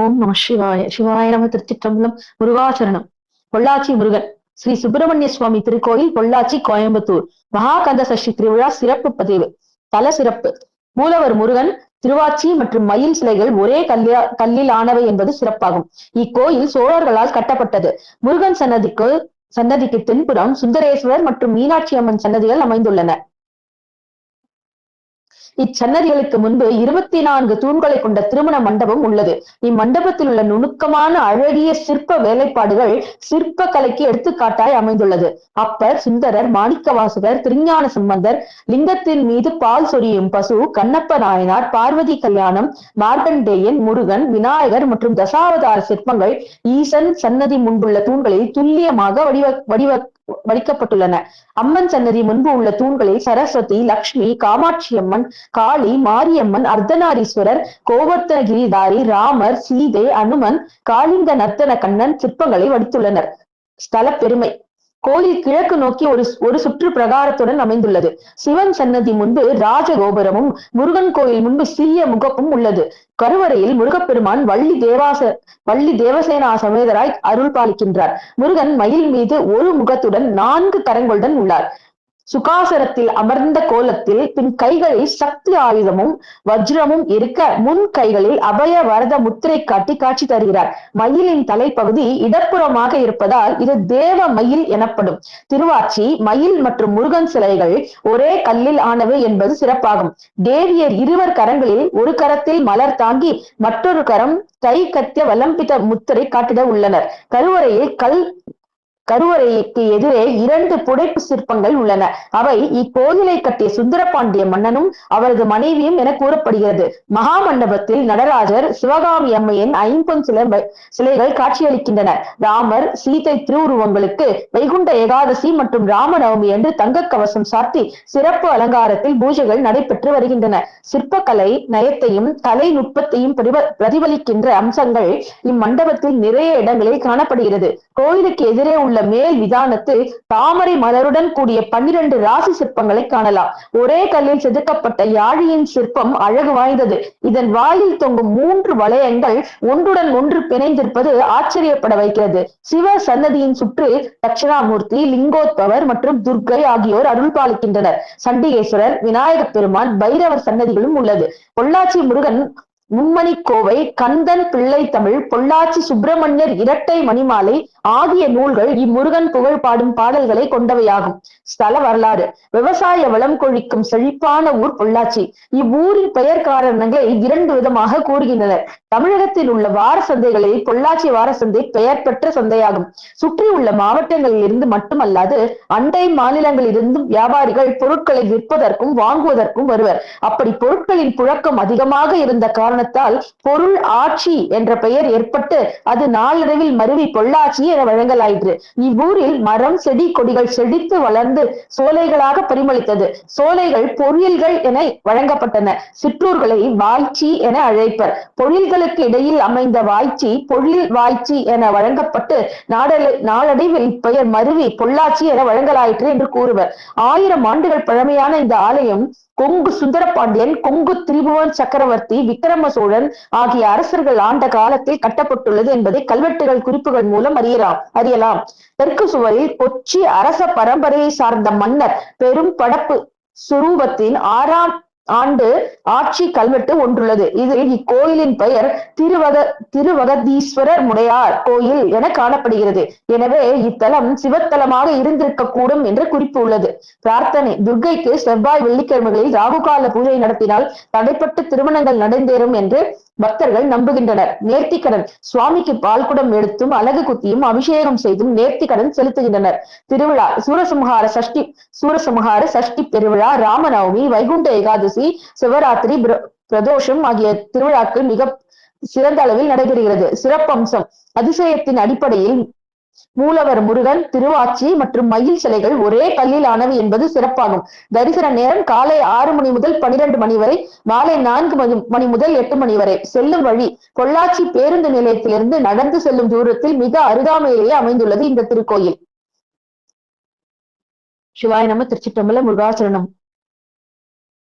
ஓம் நம சிவாய. சிவாய நம திருச்சிற்றம்பலம் முருகாச்சரணம் பொள்ளாச்சி முருகன். ஸ்ரீ சுப்பிரமணிய சுவாமி திருக்கோயில் பொள்ளாச்சி கோயம்புத்தூர். மகாகந்த சஷ்டி திருவிழா சிறப்பு பதிவு. தல சிறப்பு. மூலவர் முருகன் திருவாச்சி மற்றும் மயில் சிலைகள் ஒரே கல்லியா கல்லில் ஆனவை என்பது சிறப்பாகும். இக்கோயில் சோழர்களால் கட்டப்பட்டது. முருகன் சன்னதிக்கு சன்னதிக்கு தென்புறம் சுந்தரேஸ்வரர் மற்றும் மீனாட்சி அம்மன் சன்னதிகள் அமைந்துள்ளன. இச்சன்னதிகளுக்கு முன்பு இருபத்தி நான்கு தூண்களை கொண்ட திருமண மண்டபம் உள்ளது. இம்மண்டபத்தில் உள்ள நுணுக்கமான அழகிய சிற்ப வேலைப்பாடுகள் சிற்ப கலைக்கு எடுத்துக்காட்டாய் அமைந்துள்ளது. அப்பர் சுந்தரர் மாணிக்கவாசகர் திருஞான சம்பந்தர் லிங்கத்தின் மீது பால் சொரியும் பசு கண்ணப்ப நாயனார் பார்வதி கல்யாணம் மார்கண்டேயன் முருகன் விநாயகர் மற்றும் தசாவதார சிற்பங்கள் ஈசன் சன்னதி முன்புள்ள தூண்களில் துல்லியமாக வடிவ வடிவ வடிக்கப்பட்டுள்ளன அம்மன் சன்னதி முன்பு உள்ள தூண்களில் சரஸ்வதி லக்ஷ்மி காமாட்சி அம்மன் காளி மாரியம்மன் அர்த்தநாரீஸ்வரர் கோவர்த்தனகிரிதாரி ராமர் சீதை அனுமன் காளிங்க நர்த்தன கண்ணன் சிற்பங்களை வடித்துள்ளனர். ஸ்தல பெருமை. கோயில் கிழக்கு நோக்கி ஒரு ஒரு சுற்று பிரகாரத்துடன் அமைந்துள்ளது. சிவன் சன்னதி முன்பு ராஜகோபுரமும் முருகன் கோயில் முன்பு சிறிய முகப்பும் உள்ளது. கருவறையில் முருகப்பெருமான் வள்ளி தேவாச வள்ளி தேவசேனா சமேதராய் அருள் பாலிக்கின்றார் முருகன் மயில் மீது ஒரு முகத்துடன் நான்கு கரங்களுடன் உள்ளார். சுகாசனத்தில் அமர்ந்த கோலத்தில் பின் கைகளில் சக்தி ஆயுதமும் வஜ்ரமும் இருக்க முன் கைகளில் அபய வரத முத்திரை காட்டி காட்சி தருகிறார். மயிலின் தலைப்பகுதி இடப்புறமாக இருப்பதால் இது தேவ மயில் எனப்படும். திருவாச்சி மயில் மற்றும் முருகன் சிலைகள் ஒரே கல்லில் ஆனவை என்பது சிறப்பாகும். தேவியர் இருவர் கரங்களில் ஒரு கரத்தில் மலர் தாங்கி மற்றொரு கரம் கை கத்திய வலம்பித்த முத்திரை காட்டிட உள்ளனர். கருவறையில் கல் கருவறைக்கு எதிரே இரண்டு புடைப்பு சிற்பங்கள் உள்ளன. அவை இக்கோயிலை கட்டிய சுந்தரபாண்டிய மன்னனும் அவரது மனைவியும் என கூறப்படுகிறது. மகா மண்டபத்தில் நடராஜர் சிவகாமி அம்மையின் ஐம்பொன் சில சிலைகள் காட்சியளிக்கின்றன. ராமர் சீதை திருவுருவங்களுக்கு வைகுண்ட ஏகாதசி மற்றும் ராமநவமி என்று தங்க கவசம் சாத்தி சிறப்பு அலங்காரத்தில் பூஜைகள் நடைபெற்று வருகின்றன. சிற்பக்கலை நயத்தையும் கலை நுட்பத்தையும் பிரதிபலிக்கின்ற அம்சங்கள் இம்மண்டபத்தில் நிறைய இடங்களில் காணப்படுகிறது. கோயிலுக்கு எதிரே உள்ள உள்ள மேல் விதானத்தில் தாமரை மலருடன் கூடிய பன்னிரண்டு ராசி சிற்பங்களை காணலாம். ஒரே கல்லில் செதுக்கப்பட்ட யாழியின் சிற்பம் அழகு வாய்ந்தது. இதன் வாயில் தொங்கும் மூன்று வளையங்கள் ஒன்றுடன் ஒன்று பிணைந்திருப்பது ஆச்சரியப்பட வைக்கிறது. சிவ சன்னதியின் சுற்று தட்சிணாமூர்த்தி லிங்கோத்பவர் மற்றும் துர்கை ஆகியோர் அருள் பாலிக்கின்றனர். சண்டிகேஸ்வரர் விநாயகப் பெருமான் பைரவர் சன்னதிகளும் உள்ளது. பொள்ளாச்சி முருகன் மும்மணிக்கோவை கந்தன் பிள்ளை தமிழ் பொள்ளாச்சி சுப்பிரமணியர் இரட்டை மணிமாலை ஆகிய நூல்கள் இம்முருகன் புகழ் பாடும் பாடல்களை கொண்டவையாகும். ஸ்தல வரலாறு. விவசாய வளம் கொழிக்கும் செழிப்பான ஊர் பொள்ளாச்சி. இவ்வூரின் பெயர் காரணங்களை இரண்டு விதமாக கூறுகின்றனர். தமிழகத்தில் உள்ள வார சந்தைகளில் பொள்ளாச்சி வார சந்தை பெயர் பெற்ற சந்தையாகும். சுற்றி உள்ள மாவட்டங்களில் இருந்து மட்டுமல்லாது அண்டை மாநிலங்களில் இருந்தும் வியாபாரிகள் பொருட்களை விற்பதற்கும் வாங்குவதற்கும் வருவர். அப்படி பொருட்களின் புழக்கம் அதிகமாக இருந்த காரணம் காரணத்தால் பொருள் ஆட்சி என்ற பெயர் ஏற்பட்டு அது நாளடைவில் மருவி பொள்ளாச்சி என வழங்கலாயிற்று. இவ்வூரில் மரம் செடி கொடிகள் செழித்து வளர்ந்து சோலைகளாக பரிமளித்தது. சோலைகள் பொரியல்கள் என வழங்கப்பட்டன. சிற்றூர்களை வாய்ச்சி என அழைப்பர். பொழில்களுக்கு இடையில் அமைந்த வாய்ச்சி பொழில் வாய்ச்சி என வழங்கப்பட்டு நாளடைவில் பெயர் மருவி பொள்ளாச்சி என வழங்கலாயிற்று என்று கூறுவர். ஆயிரம் ஆண்டுகள் பழமையான இந்த ஆலயம் கொங்கு சுந்தரபாண்டியன் கொங்கு திரிபுவன் சக்கரவர்த்தி விக்ரம சோழன் ஆகிய அரசர்கள் ஆண்ட காலத்தில் கட்டப்பட்டுள்ளது என்பதை கல்வெட்டுகள் குறிப்புகள் மூலம் அறியலாம் அறியலாம். தெற்கு சுவரில் கொச்சி அரச பரம்பரையை சார்ந்த மன்னர் பெரும் படப்பு சுரூபத்தின் ஆறாம் ஆண்டு ஆட்சி கல்வெட்டு ஒன்றுள்ளது. இதில் இக்கோயிலின் பெயர் திருவக திருவகதீஸ்வரர் முடையார் கோயில் என காணப்படுகிறது. எனவே இத்தலம் சிவத்தலமாக இருந்திருக்க கூடும் என்று குறிப்பு உள்ளது. பிரார்த்தனை துர்கைக்கு செவ்வாய் வெள்ளிக்கிழமைகளில் ராகுகால பூஜை நடத்தினால் தடைப்பட்டு திருமணங்கள் நடந்தேறும் என்று பக்தர்கள் நம்புகின்றனர். நேர்த்திக்கடன் சுவாமிக்கு பால்குடம் எடுத்தும் அழகு குத்தியும் அபிஷேகம் செய்தும் நேர்த்திக்கடன் செலுத்துகின்றனர். திருவிழா. சூரசம்ஹார சஷ்டி சூரசம்ஹார சஷ்டி பெருவிழா ராமநவமி வைகுண்ட ஏகாதசி சிவராத்திரி பிரதோஷம் ஆகிய திருவிழாக்கள் மிக சிறந்த அளவில் நடைபெறுகிறது. சிறப்பம்சம். அதிசயத்தின் அடிப்படையில் மூலவர் முருகன் திருவாச்சி மற்றும் மயில் சிலைகள் ஒரே கல்லில் ஆனவை என்பது சிறப்பாகும். தரிசன நேரம் காலை ஆறு மணி முதல் பனிரெண்டு மணி வரை மாலை நான்கு மணி முதல் எட்டு மணி வரை. செல்லும் வழி பொள்ளாச்சி பேருந்து நிலையத்திலிருந்து நடந்து செல்லும் தூரத்தில் மிக அருகாமையிலேயே அமைந்துள்ளது இந்த திருக்கோயில். சிவாய நம திருச்சிட்டம்பலம் முருகாசரணம்.